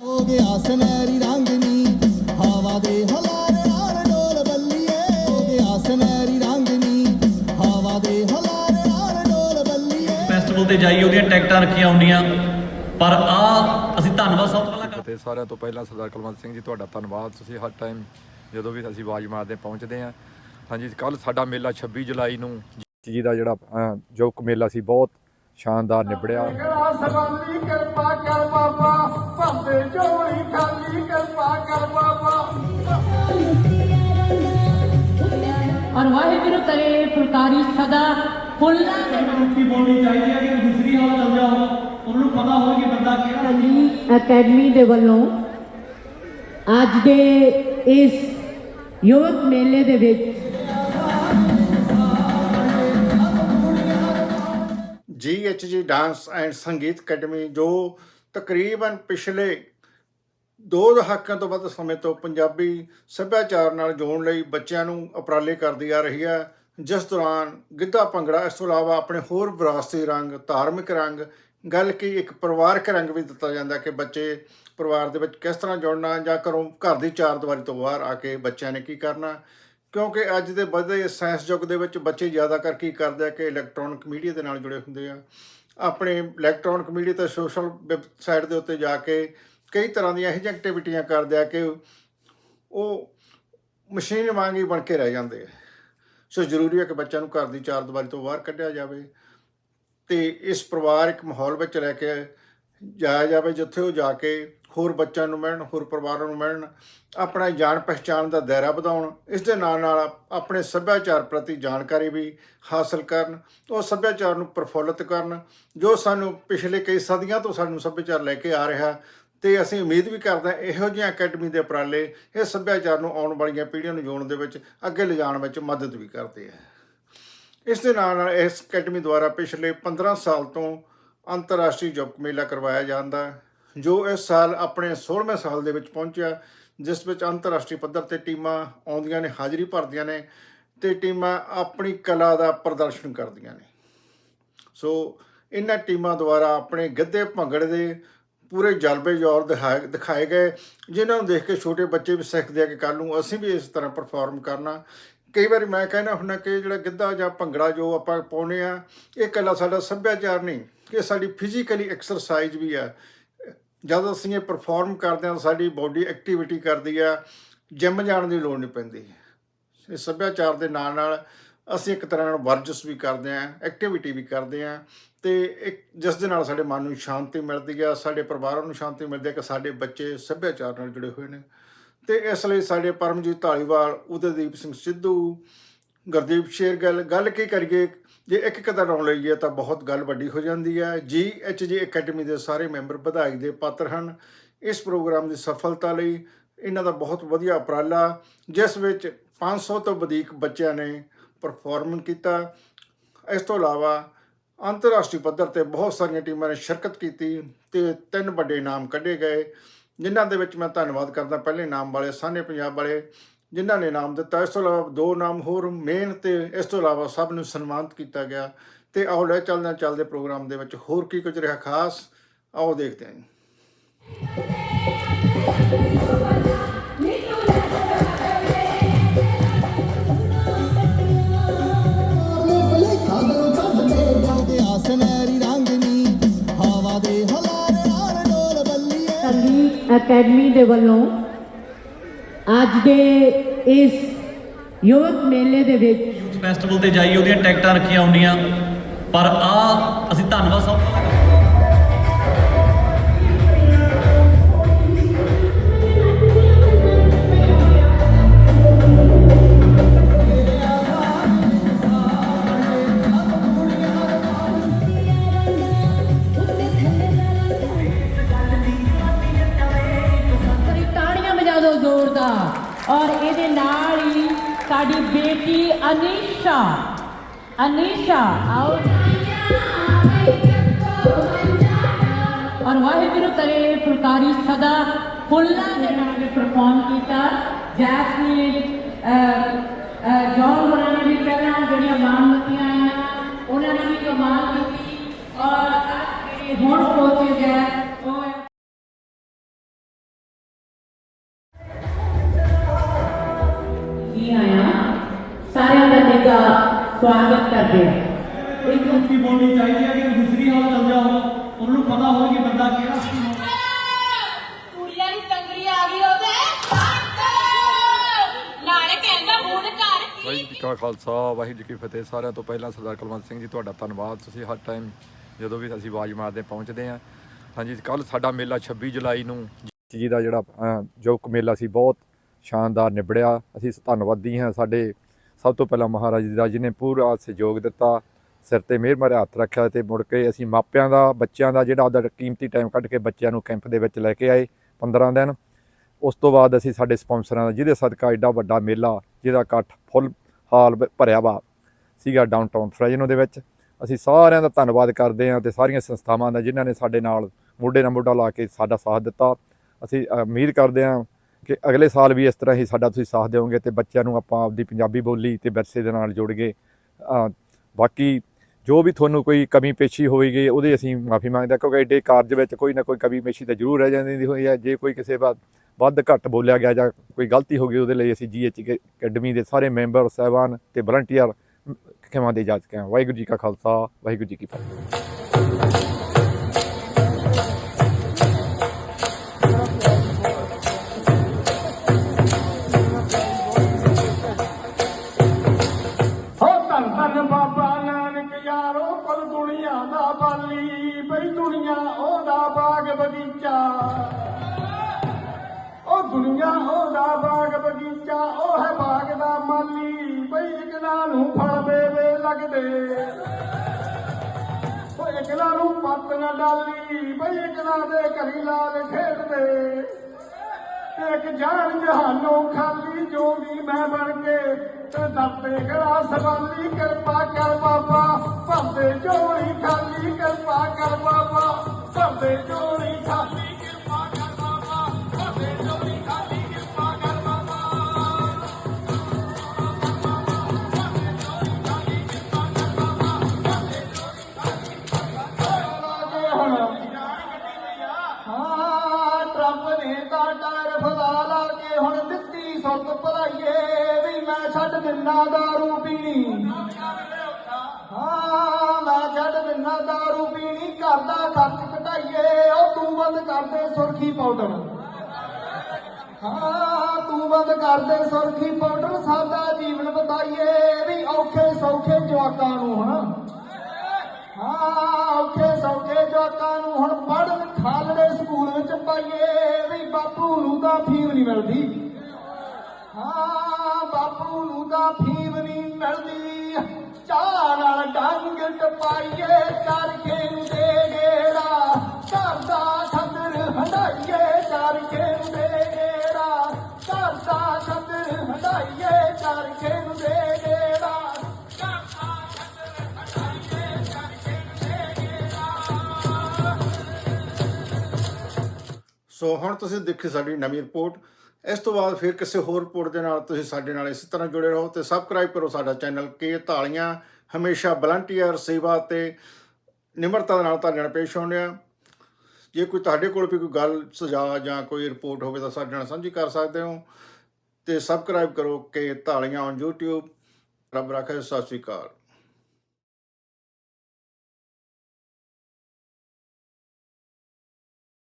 ਹੋ ਗਿਆ ਸੁਨਹਿਰੀ ਰੰਗ ਨੀ ਹਵਾ ਦੇ ਹਲਾਰੇ ਨਾਲ ਡੋਲ ਬੱਲੀਏ। ਹੋ ਗਿਆ ਸੁਨਹਿਰੀ ਰੰਗ ਨੀ ਹਵਾ ਦੇ ਹਲਾਰੇ ਨਾਲ ਡੋਲ ਬੱਲੀਏ। ਫੈਸਟੀਵਲ ਤੇ ਜਾਈ ਉਹਦੀਆਂ ਟਿਕਟਾਂ ਰੱਖੀਆਂ ਹੁੰਦੀਆਂ। ਪਰ ਆ ਅਸੀਂ ਧੰਨਵਾਦ ਸਭ ਤੋਂ ਪਹਿਲਾਂ ਕਰਦੇ ਤੇ ਸਾਰਿਆਂ ਤੋਂ ਪਹਿਲਾਂ ਸਰਦਾਰ ਕੁਲਵੰਤ ਸਿੰਘ ਜੀ ਤੁਹਾਡਾ ਧੰਨਵਾਦ। ਤੁਸੀਂ ਹਰ ਟਾਈਮ ਜਦੋਂ ਵੀ ਅਸੀਂ ਆਵਾਜ਼ ਮਾਰਦੇ ਪਹੁੰਚਦੇ ਆ ਹਾਂਜੀ ਕੱਲ ਸਾਡਾ ਮੇਲਾ 26 ਜੁਲਾਈ ਨੂੰ ਜੀ ਦਾ ਜਿਹੜਾ ਅਹ, ਜੋ ਮੇਲਾ ਸੀ ਬਹੁਤ ਸ਼ਾਨਦਾਰ ਨਿਬੜਿਆ। ਸਬੰਧੀ ਕਿਰਪਾ ਕਰ ਬਾਬਾ ਭਾਂਦੇ ਝੋਲੀ ਖਾਲੀ ਕਿਰਪਾ ਕਰ ਬਾਬਾ ਔਰ ਵਾਹਿਗੁਰੂ ਕਰੇ ਫੁਲਕਾਰੀ ਸਦਾ ਫੁੱਲਾਂ। ਦੇ ਨਾਲ ਕੀ ਬੋਲਣੀ ਚਾਹੀਦੀ ਹੈ ਕਿ ਦੂਸਰੀ ਹਾਲ ਚੱਲ ਜਾਓ ਉਹਨਾਂ ਨੂੰ ਪਤਾ ਹੋਵੇ ਕਿ ਬੰਦਾ ਕਿਹੜਾ ਅਲੀ ਅਕੈਡਮੀ ਦੇ ਵੱਲੋਂ ਅੱਜ ਦੇ ਇਸ ਯੁਵਕ ਮੇਲੇ ਦੇ ਵਿੱਚ GHG dance and Sangeet academy ਜੋ ਤਕਰੀਬਨ ਪਿਛਲੇ ਦੋ ਦਹਾਕਿਆਂ ਤੋਂ ਵੱਧ ਸਮੇਂ ਤੋਂ ਪੰਜਾਬੀ ਸੱਭਿਆਚਾਰ ਨਾਲ ਜੋੜਨ ਲਈ ਬੱਚਿਆਂ ਨੂੰ ਉਪਰਾਲੇ ਕਰਦੀ ਆ ਰਹੀ ਹੈ ਜਿਸ ਦੌਰਾਨ ਗਿੱਧਾ ਭੰਗੜਾ, ਇਸ ਤੋਂ ਇਲਾਵਾ ਆਪਣੇ ਹੋਰ ਵਿਰਾਸਤੀ ਰੰਗ, ਧਾਰਮਿਕ ਰੰਗ, ਗੱਲ ਕੀ ਇੱਕ ਪਰਿਵਾਰਕ ਰੰਗ ਵੀ ਦਿੱਤਾ ਜਾਂਦਾ ਕਿ ਬੱਚੇ ਪਰਿਵਾਰ ਦੇ ਵਿੱਚ ਕਿਸ ਤਰ੍ਹਾਂ ਜੁੜਨਾ ਜਾਂ ਘਰੋਂ ਘਰ ਦੀ ਚਾਰ ਦੀਵਾਰੀ ਤੋਂ ਬਾਹਰ ਆ ਕੇ ਬੱਚਿਆਂ ਨੇ ਕੀ ਕਰਨਾ। ਕਿਉਂਕਿ ਅੱਜ ਦੇ ਵਧਦੇ ਸਾਇੰਸ ਯੁੱਗ ਦੇ ਵਿੱਚ ਬੱਚੇ ਜ਼ਿਆਦਾ ਕਰ ਕੀ ਕਰਦੇ ਆ ਕਿ ਇਲੈਕਟ੍ਰੋਨਿਕ ਮੀਡੀਆ ਦੇ ਨਾਲ ਜੁੜੇ ਹੁੰਦੇ ਆ। ਆਪਣੇ ਇਲੈਕਟ੍ਰੋਨਿਕ ਮੀਡੀਆ ਤੇ ਸੋਸ਼ਲ ਵੈਬਸਾਈਟ ਦੇ ਉੱਤੇ ਜਾ ਕੇ ਕਈ ਤਰ੍ਹਾਂ ਦੀਆਂ ਇਹੋ ਜਿਹੀਆਂ ਐਕਟੀਵਿਟੀਆਂ ਕਰਦੇ ਆ ਕਿ ਉਹ ਮਸ਼ੀਨ ਵਾਂਗ ਹੀ ਬਣ ਕੇ ਰਹਿ ਜਾਂਦੇ ਆ। ਸੋ ਜ਼ਰੂਰੀ ਹੈ ਕਿ ਬੱਚਿਆਂ ਨੂੰ ਘਰ ਦੀ ਚਾਰ ਦੀਵਾਰੀ ਤੋਂ ਬਾਹਰ ਕੱਢਿਆ ਜਾਵੇ ਤੇ ਇਸ ਪਰਿਵਾਰਕ ਮਾਹੌਲ ਵਿੱਚ ਲੈ ਕੇ ਜਾਇਆ ਜਾਵੇ, ਜਿੱਥੇ ਉਹ ਜਾ ਕੇ ਹੋਰ ਬੱਚਿਆਂ ਨੂੰ ਮਿਲਣ ਹੋਰ ਪਰਿਵਾਰਾਂ ਨੂੰ ਮਿਲਣ ਆਪਣਾ ਜਾਣ ਪਛਾਣ ਦਾ ਦਾਇਰਾ ਵਧਾਉਣ ਇਸ ਦੇ ਨਾਲ ਨਾਲ ਆਪਣੇ ਸੱਭਿਆਚਾਰ ਪ੍ਰਤੀ ਜਾਣਕਾਰੀ ਵੀ ਹਾਸਲ ਕਰਨ ਉਹ ਸੱਭਿਆਚਾਰ ਨੂੰ ਪ੍ਰਫੁੱਲਤ ਕਰਨ ਜੋ ਸਾਨੂੰ ਪਿਛਲੇ ਕਈ ਸਦੀਆਂ ਤੋਂ ਸਾਨੂੰ ਸੱਭਿਆਚਾਰ ਲੈ ਕੇ ਆ ਰਿਹਾ ਤੇ ਅਸੀਂ ਉਮੀਦ ਵੀ ਕਰਦੇ ਹਾਂ ਇਹੋ ਜਿਹੀਆਂ ਅਕੈਡਮੀ ਦੇ ਉਪਰਾਲੇ ਇਹ ਸੱਭਿਆਚਾਰ ਨੂੰ ਆਉਣ ਵਾਲੀਆਂ ਪੀੜ੍ਹੀਆਂ ਨੂੰ ਜੋੜਨ ਦੇ ਵਿੱਚ ਅੱਗੇ ਲਿਜਾਣ ਵਿੱਚ ਮਦਦ ਵੀ ਕਰਦੇ ਆ। ਇਸ ਦੇ ਨਾਲ ਨਾਲ ਇਸ ਅਕੈਡਮੀ ਦੁਆਰਾ ਪਿਛਲੇ 15 ਸਾਲ ਤੋਂ ਅੰਤਰਰਾਸ਼ਟਰੀ ਯੁਵਕ ਮੇਲਾ ਕਰਵਾਇਆ ਜਾਂਦਾ। ਹੈ, ਜੋ ਇਸ ਸਾਲ ਆਪਣੇ 16ਵੇਂ ਸਾਲ ਦੇ ਵਿੱਚ ਪਹੁੰਚਿਆ, ਜਿਸ ਵਿੱਚ ਅੰਤਰਰਾਸ਼ਟਰੀ ਪੱਧਰ ਤੇ ਟੀਮਾਂ ਆਉਂਦੀਆਂ ਨੇ, ਹਾਜ਼ਰੀ ਭਰਦੀਆਂ ਨੇ ਤੇ ਟੀਮਾਂ ਆਪਣੀ ਕਲਾ ਦਾ ਪ੍ਰਦਰਸ਼ਨ ਕਰਦੀਆਂ ਨੇ। ਸੋ ਇਹਨਾਂ ਟੀਮਾਂ ਦੁਆਰਾ ਆਪਣੇ ਗਿੱਧੇ ਭੰਗੜੇ ਦੇ ਪੂਰੇ ਜਲਬੇ ਜ਼ੋਰ ਦਿਖਾਏ ਦਿਖਾਏ ਗਏ, ਜਿਨ੍ਹਾਂ ਨੂੰ ਦੇਖ ਕੇ ਛੋਟੇ ਬੱਚੇ ਵੀ ਸਿੱਖਦੇ ਆ ਕਿ ਕੱਲ ਨੂੰ ਅਸੀਂ ਵੀ ਇਸ ਤਰ੍ਹਾਂ ਪਰਫਾਰਮ ਕਰਨਾ। ਕਈ ਵਾਰੀ ਮੈਂ ਕਹਿੰਦਾ ਹੁੰਦਾ ਕਿ ਜਿਹੜਾ ਗਿੱਧਾ ਜਾਂ ਭੰਗੜਾ ਜੋ ਆਪਾਂ ਪਾਉਨੇ ਆ, ਇਹ ਇਕੱਲਾ ਸਾਡਾ ਸੱਭਿਆਚਾਰ ਨਹੀਂ, ਇਹ ਸਾਡੀ ਫਿਜ਼ੀਕਲੀ ਐਕਸਰਸਾਈਜ਼ ਵੀ ਆ। ਜਦ ਅਸੀਂ ਇਹ ਪਰਫਾਰਮ ਕਰਦੇ ਹਾਂ ਸਾਡੀ ਬਾਡੀ ਐਕਟੀਵਿਟੀ ਕਰਦੀ ਆ ਜਿਮ ਜਾਣ ਦੀ ਲੋੜ ਨਹੀਂ ਪੈਂਦੀ। ਇਹ ਸੱਭਿਆਚਾਰ ਦੇ ਨਾਲ ਨਾਲ ਅਸੀਂ ਇੱਕ ਤਰ੍ਹਾਂ ਨਾਲ ਵਰਜਿਸ਼ ਵੀ ਕਰਦੇ ਹਾਂ ਐਕਟੀਵਿਟੀ ਵੀ ਕਰਦੇ ਹਾਂ ਤੇ ਇੱਕ ਜਿਸ ਦੇ ਨਾਲ ਸਾਡੇ ਮਨ ਨੂੰ ਸ਼ਾਂਤੀ ਮਿਲਦੀ ਆ, ਸਾਡੇ ਪਰਿਵਾਰਾਂ ਨੂੰ ਸ਼ਾਂਤੀ ਮਿਲਦੀ ਹੈ ਕਿ ਸਾਡੇ ਬੱਚੇ ਸੱਭਿਆਚਾਰ ਨਾਲ ਜੁੜੇ ਹੋਏ ਨੇ। ਤੇ ਇਸ ਲਈ ਸਾਡੇ ਪਰਮਜੀਤ ਢਾਲੀਵਾਲ ਉਦयਦੀਪ ਸਿੰਘ ਸਿੱਧੂ ਗੁਰਦੀਪ ਸ਼ੇਰਗਿੱਲ ਗੱਲ ਕੀ ਕਰੀਏ? ਜੇ ਇੱਕ ਇੱਕ ਦਾ ਲਈਏ ਤਾਂ ਬਹੁਤ ਗੱਲ ਵੱਡੀ ਹੋ ਜਾਂਦੀ ਹੈ। ਜੀ ਐਚ ਜੀ ਅਕੈਡਮੀ ਦੇ ਸਾਰੇ ਮੈਂਬਰ ਵਧਾਈ ਦੇ ਪਾਤਰ ਹਨ। ਇਸ ਪ੍ਰੋਗਰਾਮ ਦੀ ਸਫਲਤਾ ਲਈ ਇਹਨਾਂ ਦਾ ਬਹੁਤ ਵਧੀਆ ਉਪਰਾਲਾ, ਜਿਸ ਵਿੱਚ 500 ਤੋਂ ਵਧੇਕ ਬੱਚਿਆਂ ਨੇ ਪਰਫਾਰਮੈਂਸ ਕੀਤਾ। ਇਸ ਤੋਂ ਇਲਾਵਾ ਅੰਤਰਰਾਸ਼ਟਰੀ ਪੱਧਰ ਤੇ ਬਹੁਤ ਸਾਰੀਆਂ ਟੀਮਾਂ ਨੇ ਸ਼ਿਰਕਤ ਕੀਤੀ ਤੇ ਤਿੰਨ ਵੱਡੇ ਇਨਾਮ ਕੱਢੇ ਗਏ, ਜਿਨ੍ਹਾਂ ਦੇ ਵਿੱਚ ਮੈਂ ਧੰਨਵਾਦ ਕਰਦਾ। ਪਹਿਲੇ ਇਨਾਮ ਵਾਲੇ ਸਾਨੇ ਪੰਜਾਬ ਵਾਲੇ ਜਿਨ੍ਹਾਂ ਨੇ ਨਾਮ ਦਿੱਤਾ। ਇਸ ਤੋਂ ਇਲਾਵਾ ਦੋ ਨਾਮ ਹੋਰ ਮੇਨ ਤੇ ਇਸ ਤੋਂ ਇਲਾਵਾ ਸਭ ਨੂੰ ਸਨਮਾਨਿਤ ਕੀਤਾ ਗਿਆ। ਤੇ ਆਓ ਲੈ ਚੱਲਦੇ ਚੱਲਦੇ ਪ੍ਰੋਗਰਾਮ ਦੇ ਵਿੱਚ। ਹੋਰ ਕੀ ਕੁਝ ਰਿਹਾ ਖਾਸ? ਆਓ ਦੇਖਦੇ ਹਾਂ। ਅਕੈਡਮੀ ਦੇ ਵੱਲੋਂ ਅੱਜ ਦੇ ਇਸ ਯੋਗ ਮੇਲੇ ਦੇ ਵਿੱਚ ਫੈਸਟੀਵਲ ਤੇ ਜਾਈ ਉਹਦੀਆਂ ਟਿਕਟਾਂ ਰੱਖੀਆਂ ਹੁੰਦੀਆਂ। ਪਰ ਆ ਅਸੀਂ ਧੰਨਵਾਦ ਸਭ ਔਰ ਇਹਦੇ ਨਾਲ ਹੀ ਸਾਡੀ ਬੇਟੀ ਅਨੀਸ਼ਾ। ਅਨੀਸ਼ਾ, ਆਓ। ਔਰ ਵਾਹਿਗੁਰੂ ਕਰੇ ਫੁਲਕਾਰੀ ਸਦਾ ਫੁੱਲਾਂ ਦੇ ਨਾਲ ਪਰਫਾਰਮ ਕੀਤਾ। ਜੈਸਮੀਨ ਜੌਨ ਹੋਰਾਂ ਨੇ ਵੀ ਪਹਿਲਾਂ ਜਿਹੜੀਆਂ ਮਾਨਮਤੀਆਂ ਆਈਆਂ, ਉਹਨਾਂ ਨੇ ਵੀ ਕਮਾਲ ਕੀਤੀ। ਔਰ ਜਿਹੜੇ ਹੁਣ ਪਹੁੰਚੇ ਗਏ ਦਾ ਸਵਾਗਤ ਕਰਦੇ ਹਾਂ। ਇੱਕ ਮੁੱਠੀ ਬੋਲਣੀ ਚਾਹੀਦੀ ਹੈ ਕਿ ਦੂਸਰੀ ਹਾਲ ਚੱਲ ਜਾਓ ਉਹਨੂੰ ਪਤਾ ਹੋਵੇ ਕਿ ਬੰਦਾ ਕਿਹੜਾ ਸੀ। ਕੁੜੀਆਂ ਦੀ ਤੰਗੜੀ ਆ ਗਈ ਉਹਦੇ ਨਾਲੇ ਕਹਿੰਦਾ ਬੂੜ ਘਰ ਵਾਹਿਗੁਰੂ ਜੀ ਕਾ ਖਾਲਸਾ ਵਾਹਿਗੁਰੂ ਜੀ ਕੀ ਫਤਿਹ। ਸਾਰਿਆਂ ਤੋਂ ਪਹਿਲਾਂ ਸਰਦਾਰ ਕੁਲਵੰਤ ਸਿੰਘ ਜੀ ਤੁਹਾਡਾ ਧੰਨਵਾਦ। ਤੁਸੀਂ ਹਰ ਟਾਈਮ ਜਦੋਂ ਵੀ ਅਸੀਂ ਆਵਾਜ਼ ਮਾਰਦੇ ਪਹੁੰਚਦੇ ਹਾਂ। ਹਾਂਜੀ ਕੱਲ ਸਾਡਾ ਮੇਲਾ 26 ਜੁਲਾਈ ਨੂੰ ਜੀ ਦਾ ਜਿਹੜਾ ਯੁਵਕ ਮੇਲਾ ਸੀ ਬਹੁਤ ਸ਼ਾਨਦਾਰ ਨਿਬੜਿਆ। ਅਸੀਂ ਧੰਨਵਾਦੀ ਹਾਂ ਸਾਡੇ ਸਭ ਤੋਂ ਪਹਿਲਾਂ ਮਹਾਰਾਜ ਜੀ ਦਾ ਜਿਹਨੇ ਪੂਰਾ ਸਹਿਯੋਗ ਦਿੱਤਾ, ਸਿਰ ਤੇ ਮਿਹਰ ਮਾਰੇ ਹੱਥ ਰੱਖਿਆ ਤੇ ਮੁੜ ਕੇ ਅਸੀਂ ਮਾਪਿਆਂ ਦਾ, ਬੱਚਿਆਂ ਦਾ ਜਿਹੜਾ ਉਹਦਾ ਕੀਮਤੀ ਟਾਈਮ ਕੱਢ ਕੇ ਬੱਚਿਆਂ ਨੂੰ ਕੈਂਪ ਦੇ ਵਿੱਚ ਲੈ ਕੇ ਆਏ 15 ਦਿਨ। ਉਸ ਤੋਂ ਬਾਅਦ ਅਸੀਂ ਸਾਡੇ ਸਪਾਂਸਰਾਂ ਦਾ, ਜਿਹਦੇ ਸਦਕਾ ਐਡਾ ਵੱਡਾ ਮੇਲਾ, ਜਿਹਦਾ ਇਕੱਠ ਫੁੱਲ ਹਾਲ ਭ- ਭਰਿਆ ਵਾ, ਸੀਗਾ ਡਾਊਨਟਾਊਨ ਫਰੈਜਨੋ ਦੇ ਵਿੱਚ। ਅਸੀਂ ਸਾਰਿਆਂ ਦਾ ਧੰਨਵਾਦ ਕਰਦੇ ਹਾਂ ਤੇ ਸਾਰੀਆਂ ਸੰਸਥਾਵਾਂ ਦਾ, ਜਿਨ੍ਹਾਂ ਨੇ ਸਾਡੇ ਨਾਲ ਮੋਢੇ ਨਾਲ ਮੋਢਾ ਲਾ ਕੇ ਸਾਡਾ ਸਾਥ ਦਿੱਤਾ। ਅਸੀਂ ਉਮੀਦ ਕਰਦੇ ਹਾਂ ਕਿ ਅਗਲੇ ਸਾਲ ਵੀ ਇਸ ਤਰ੍ਹਾਂ ਹੀ ਸਾਡਾ ਤੁਸੀਂ ਸਾਥ ਦਿਓਗੇ ਤੇ ਬੱਚਿਆਂ ਨੂੰ ਆਪਾਂ ਆਪਦੀ ਪੰਜਾਬੀ ਬੋਲੀ ਤੇ ਵਿਰਸੇ ਦੇ ਨਾਲ ਜੋੜਗੇ ਅ, ਬਾਕੀ ਜੋ ਵੀ ਤੁਹਾਨੂੰ ਕੋਈ ਕਮੀ ਪੇਸ਼ੀ ਹੋਵੇਗੀ ਉਹਦੇ ਅਸੀਂ ਮਾਫੀ ਮੰਗਦੇ ਹਾਂ ਕਿਉਂਕਿ ਐਡੇ ਕਾਰਜ ਵਿੱਚ ਕੋਈ ਨਾ ਕੋਈ ਕਮੀ ਪੇਸ਼ੀ ਤਾਂ ਜ਼ਰੂਰ ਰਹਿ ਜਾਂਦੀ ਹੋਈ ਹੈ। ਜੇ ਕੋਈ ਕਿਸੇ ਬਾਤ ਵੱਧ ਘੱਟ ਬੋਲਿਆ ਗਿਆ ਜਾਂ ਕੋਈ ਗਲਤੀ ਹੋ ਗਈ ਉਹਦੇ ਲਈ ਅਸੀਂ ਜੀਐਚ ਅਕੈਡਮੀ ਦੇ ਸਾਰੇ ਮੈਂਬਰ ਸਹਿਬਾਨ ਤੇ ਵਲੰਟੀਅਰ ਖਿਮਾ ਦੇ ਜਾ ਚੁੱਕੇ ਹਾਂ। ਵਾਹਿਗੁਰੂ ਜੀ ਕਾ ਖਾਲਸਾ ਵਾਹਿਗੁਰੂ ਜੀ ਕੀ ਫਤਿਹ। ਉਹ ਦੁਨੀਆ ਉਹਦਾ ਬਾਗ ਬਗੀਚਾ, ਉਹ ਹੈ ਬਾਗ ਦਾ ਮਾਲੀ। ਬਈ ਇਕਲਾ ਨੂੰ ਫਲ ਦੇਵੇ ਲੱਗਦੇ। ਉਹ ਇਕਲਾ ਨੂੰ ਪੱਤ ਨਾ ਡਾਲੀ, ਬਈ ਇਕਲਾ ਦੇ ਘਰੀ ਲਾਲ ਖੇਡਦੇ। ਇੱਕ ਜਾਨ ਜਹਾਨੋਂ ਖਾਲੀ, ਜੋ ਵੀ ਮੈਂ ਬਣ ਕੇ ਤੇ ਦਰਤੇ ਗਲਾ ਸਵਾਲੀ, ਕਿਰਪਾ ਕਰ ਬਾਬਾ ਭਰਦੇ ਝੋਲੀ ਖਾਲੀ, ਕਿਰਪਾ ਕਰ ਬਾਬਾ ਭਰਦੇ ਝੋਲੀ ਖਾਲੀ। ਦਿੰਨਾ ਦਾਰੂ ਪੀਣੀ। ਹਾਂ, ਮੈਂ ਛੱਡ ਦਿੰਨਾ ਦਾਰੂ ਪੀਣੀ, ਘਰ ਦਾ ਖਰਚ ਘਟਾਈਏ, ਉਹ ਤੂੰ ਬੰਦ ਕਰ ਦੇ ਸੁਰਖੀ ਪਾਊਡਰ। ਹਾਂ, ਤੂੰ ਬੰਦ ਕਰ ਦੇ ਸੁਰਖੀ ਪਾਊਡਰ ਸਾਦਾ ਜੀਵਨ ਬਤਾਈਏ, ਵੀ ਔਖੇ ਸੌਖੇ ਜਵਾਕਾਂ ਨੂੰ ਹਨਾ ਹਾਂ, ਔਖੇ ਸੌਖੇ ਜਵਾਕਾਂ ਨੂੰ ਹੁਣ ਪੜ੍ਹ ਖਾਲੜੇ ਸਕੂਲ ਵਿੱਚ ਪਾਈਏ, ਵੀ ਬਾਪੂ ਨੂੰ ਤਾਂ ਫੀਮ ਨਹੀਂ ਮਿਲਦੀ। ਬਾਪੂ ਫੀਮ ਨਹੀਂ ਮਿਲਦੀ। ਚਾਹ ਨਾਲ ਡੰਗ ਟਪਾਈਏ, ਚਰਖੇ ਨੂੰ ਦੇ ਗੇੜਾ ਘਰ ਦਾ ਛੱਦਰ ਹੰਡਾਈਏ ਚਰਖੇ ਦੇ ਗੇੜਾ ਘਰ ਦਾ ਛੱਦਰ ਹੰਡਾਈਏ ਚਰਖੇ ਨੂੰ ਦੇ ਗੇੜਾ ਸੋ ਹੁਣ ਤੁਸੀਂ ਦੇਖੀ ਸਾਡੀ ਨਵੀਂ ਰਿਪੋਰਟ। ਇਸ ਤੋਂ ਬਾਅਦ ਫਿਰ ਕਿਸੇ ਹੋਰ ਰਿਪੋਰਟ ਦੇ ਨਾਲ ਤੁਸੀਂ ਸਾਡੇ ਨਾਲ ਇਸੇ ਤਰ੍ਹਾਂ ਜੁੜੇ ਰਹੋ ਤੇ ਸਬਸਕ੍ਰਾਈਬ ਕਰੋ ਸਾਡਾ ਚੈਨਲ ਕੇ ਧਾਲੀਆਂ। ਹਮੇਸ਼ਾ ਵਲੰਟੀਅਰ ਸੇਵਾ ਤੇ ਨਿਮਰਤਾ ਦੇ ਨਾਲ ਤੁਹਾਡੇ ਨਾਲ ਪੇਸ਼ ਆਉਂਦੇ ਆ। ਜੇ ਕੋਈ ਤੁਹਾਡੇ ਕੋਲ ਵੀ ਕੋਈ ਗੱਲ, ਸੁਝਾਅ ਜਾਂ ਕੋਈ ਰਿਪੋਰਟ ਹੋਵੇ ਤਾਂ ਸਾਡੇ ਨਾਲ ਸਾਂਝੀ ਕਰ ਸਕਦੇ ਹੋ। ਤੇ ਸਬਸਕ੍ਰਾਈਬ ਕਰੋ ਕੇ ਧਾਲੀਆਂ ਔਨ YouTube ਰੱਬ ਰੱਖੇ, ਸਤਿ ਸ਼੍ਰੀ ਅਕਾਲ।